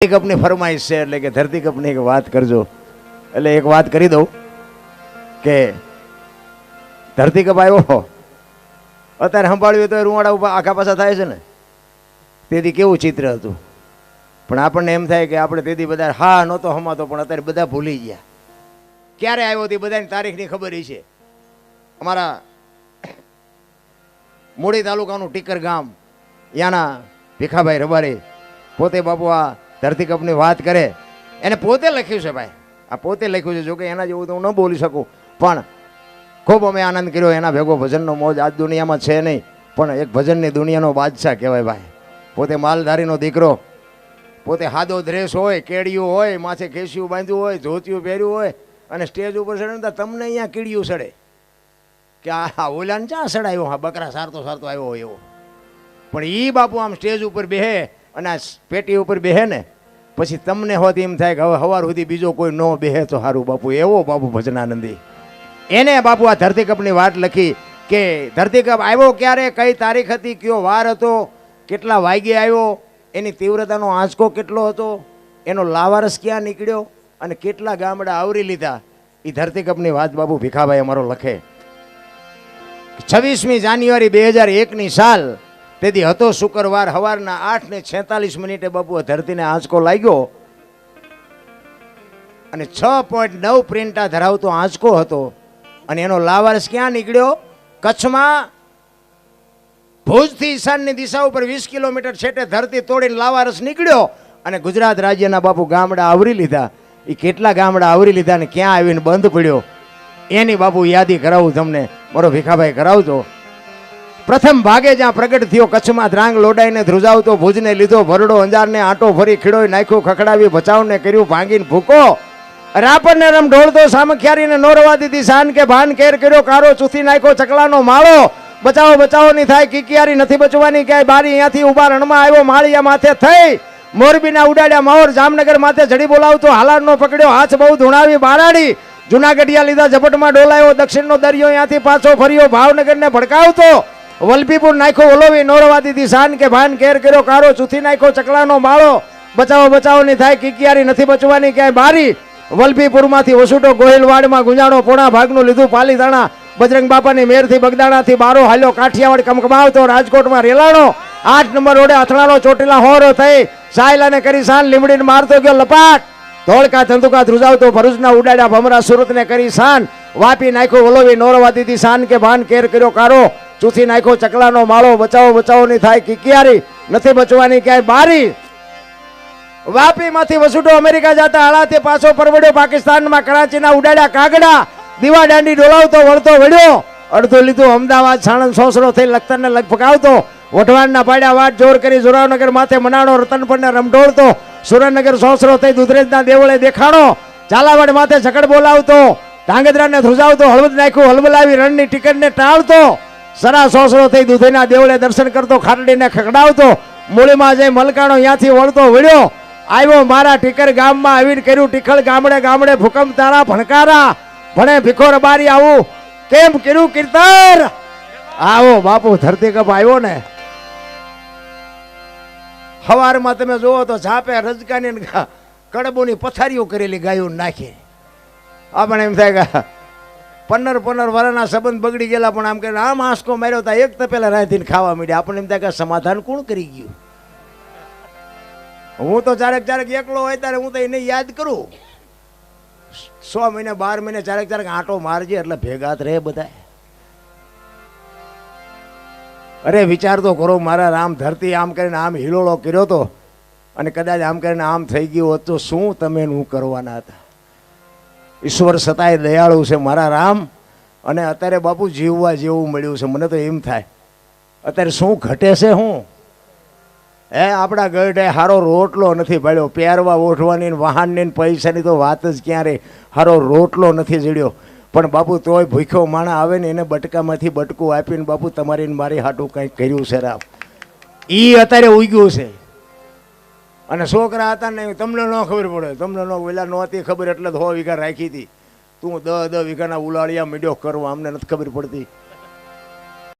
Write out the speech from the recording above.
ધરતી કપની ફરમાઈશ છે એટલે કે ધરતી કપની એક વાત કરજો. એટલે એક વાત કરી દઉં કે ધરતી કપ આવ્યો અત્યારે સંભાળ્યું તો રૂવાડા ઉપર આખા પાછા થાય છે ને. તેથી કેવું ચિત્ર હતું? પણ આપણને એમ થાય કે આપણે તેથી બધા હા, નહોતો હમાતો, પણ અત્યારે બધા ભૂલી ગયા. ક્યારે આવ્યો તે બધાની તારીખની ખબર છે. અમારા મૂળી તાલુકાનું ટીકર ગામ યાના ભીખાભાઈ રબારી, પોતે બાપુ આ ધરતીકપની વાત કરે. એને પોતે લખ્યું છે ભાઈ. આ પોતે લખ્યું છે, જોકે એના જેવું તો હું ન બોલી શકું. પણ ખૂબ અમે આનંદ કર્યો, એના ભેગો ભજનનો મોજ આજ દુનિયામાં છે નહીં. પણ એક ભજનની દુનિયાનો બાદશાહ કહેવાય ભાઈ. પોતે માલધારીનો દીકરો, પોતે હાદો ડ્રેસ હોય કેડિયું હોય, માથે કેસિયું બાંધ્યું હોય, ધોતિયું પહેર્યું હોય, અને સ્ટેજ ઉપર ચડે તમને અહીંયા કીડિયું સડે કે આ ઓલાને ક્યાં સડાયો હા, બકરા સારતો સારતો આવ્યો હોય એવો. પણ એ બાપુ આમ સ્ટેજ ઉપર બેહે અને આ પેટી ઉપર બેહે ને પછી તમને હોત એમ થાય કે હવે સવાર સુધી બીજો કોઈ ન બેહે તો સારું બાપુ, એવો બાપુ ભજનાનંદી. એને બાપુ આ ધરતીકપની વાત લખી કે, ધરતીકપ આવ્યો ક્યારે? કઈ તારીખ હતી? કયો વાર હતો? કેટલા વાગે આવ્યો? એની તીવ્રતાનો આંચકો કેટલો હતો? એનો લાવારસ ક્યાં નીકળ્યો? અને કેટલા ગામડા આવરી લીધા? એ ધરતીકપની વાત બાપુ ભીખાભાઈ અમારો લખે. છવ્વીસમી જાન્યુઆરી બે હજાર એકની સાલ તેથી હતો શુક્રવાર સવારના આઠ ને છેતાલીસ મિનિટે બાપુ ધરતીને આંચકો લાગ્યો. અને છ પોઈન્ટ નવ પ્રિન્ટા ધરાવતો આંચકો હતો. અને એનો લાવારસ ક્યાં નીકળ્યો? કચ્છમાં. ભુજથી ઈશાનની દિશા ઉપર વીસ કિલોમીટર છેટે ધરતી તોડીને લાવારસ નીકળ્યો. અને ગુજરાત રાજ્યના બાપુ ગામડા આવરી લીધા. એ કેટલા ગામડા આવરી લીધા ને ક્યાં આવીને બંધ પડ્યો? એની બાપુ યાદી કરાવું તમને. મારો ભીખાભાઈ કરાવજો. પ્રથમ ભાગે જ્યાં પ્રગટ થયો, કચ્છમાં ધ્રાંગ લોડાઈને ધ્રુજાવતો ભુજને લીધો ભરડો અંજારને આંટો ફરી ખીડોઈ નાખ્યો, ખખડાવી બચાવને કર્યું, ભાંગીને ભૂકો. રાપરને રમ ઢોળતો સામખિયારીને નોરવા દીધી શાન કે ભાન કેર કર્યો, કારો ચૂથી નાખ્યો, ચકલાનો માળો. બચાવો બચાવો, નહીં થાય, કિકિયારી નથી બચવાની, ક્યાંય બારી અહીંયાથી ઊભા રણમાં આવ્યો, માળિયા માથે થઈ. મોરબીના ઉડાડ્યા માહોર જામનગર માથે જડી બોલાવતો, હાલારનો પકડ્યો, હાથ બહુ ધૂણાવી, બારાડી. જુનાગઢિયા લીધા ઝપટમાં ડોલાયો, દક્ષિણનો દરિયો ત્યાંથી પાછો ફર્યો, ભાવનગરને ભડકાવતો. વલભીપુર નાખ્યો ઓલોવી નોરવા દીધી શાન કે ભાન કેર કર્યો કારો ચૂથી નાખ્યો, ચકલાનો માળો. બચાવો બચાવો ની થાય, કિકિયારી નથી બચવાની, ક્યાંય બારી. વલભીપુરમાંથી વસુટો ગોહિલવાડમાં ગુંજાણો, પોણા ભાગનું લીધું પાલીતાણા બજરંગ બાપાની મેરથી બગદાણાથી બારો હાલ્યો, કાઠિયાવાડ કમકમાવતો, રાજકોટમાં રેલાણો. આઠ નંબર રોડે અથડાણો, ચોટીલા હોરો થઈ સાયલાને કરી શાન લીમડીને મારતો ગયો, લપાટ. ધોળકા ધંધુકા ધ્રુજાવતો, ભરૂચના ઉડાડ્યા, ભમરા સુરતને કરી શાન વાપી નાખ્યો, વલોવી નોરવા દીધી શાન કે ભાન કેર કર્યો કારો ચૂથી નાખ્યો, ચકલાનો માળો બચાવો બચાવો ની થાય, કિકિયારી નથી બચવાની, ક્યાંય બારી. વાપીમાંથી વસુટો અમેરિકા જતા હાલાથી પાછો પરવડ્યો પાકિસ્તાનમાં, કરાચીના ઉડાડ્યા કાગડા, દીવા દાંડી ડોલાવતો, વળતો વળ્યો. અડધો લીધું અમદાવાદ સાણંદ સોસરો થઈ લખતરને લગભગાવતો વઢવાણના પાડ્યા વાટ જોર કરી જોરાવનગર માથે મનાણો રતનપરને રમઢોળતો. સુરેન્દ્રનગર સોસરો થઈ દુધરેજના દેવળે દેખાણો. ઝાલાવાડ માથે ઝકડ બોલાવતો. ધાંગધ્રાને ધ્રુજાવતો, હળવદ નાખ્યું હલબલાવી રણની ટિકિટને ટાળતો. સરા સોસરો થઈ દુધઈના દેવળે દર્શન કરતો, ખાટડીને ખકડાવતો મૂળીમાં જઈ મલકાણો ત્યાંથી વળતો વળ્યો. આવ્યો મારા ટીકર ગામમાં આવીને કર્યું, ટીખળ ગામડે ગામડે ભૂકંપ તારા ભણકારા. ભણે ભીખોર બારી આવું. કેમ કર્યું કીર્તન? આવો બાપુ, ધરતી કપ આવ્યો ને. હવારમાં તમે જુઓ તો ઝાપે રજકાની કડબોની પથારીઓ કરેલી ગાયો નાખી. આપણે એમ થાય કે પંદર પંદર વર્ષના સંબંધ બગડી ગયેલા, પણ આમ કે આમ આંસકો માર્યો હતા એક તપેલા રાંધીને ખાવા માંડ્યા આપણને એમ થાય કે સમાધાન કોણ કરી ગયું? હું તો ચારેક ચારેક એકલો હોય ત્યારે હું તો એને યાદ કરું. સો મહિને, બાર મહિને ચારેક ચારેક આંટો મારજે, એટલે ભેગા જ રહે બધા અરે વિચાર તો કરો, મારા રામ ધરતી આમ કરીને આમ હિલોળો કર્યો તો, અને કદાચ આમ કરીને આમ થઈ ગયું હોત તો શું તમે હું કરવાના હતા? ઈશ્વર સતાય, દયાળુ છે મારા રામ. અને અત્યારે બાપુ જીવવા જેવું મળ્યું છે. મને તો એમ થાય, અત્યારે શું ઘટે છે હે? આપણા ગઢે હારો રોટલો નથી પડ્યો પહેરવા ઓઠવાની વાહનની પૈસાની તો વાત જ ક્યારે? હારો રોટલો નથી જડ્યો. પણ બાપુ તોય ભૂખ્યો માણા આવે ને એને બટકામાંથી બટકું આપીને બાપુ તમારીને મારી હાટું કંઈક કર્યું છે રામ. એ અત્યારે ઉગ્યું છે. અને છોકરા હતા ને, તમને ન ખબર પડે. તમને ન પેલા નહોતી ખબર એટલે હો વીઘા રાખી હતી. તું દસ દસ વીઘાના ઉલાળિયા મીડિયો કરવા અમને નથી ખબર પડતી.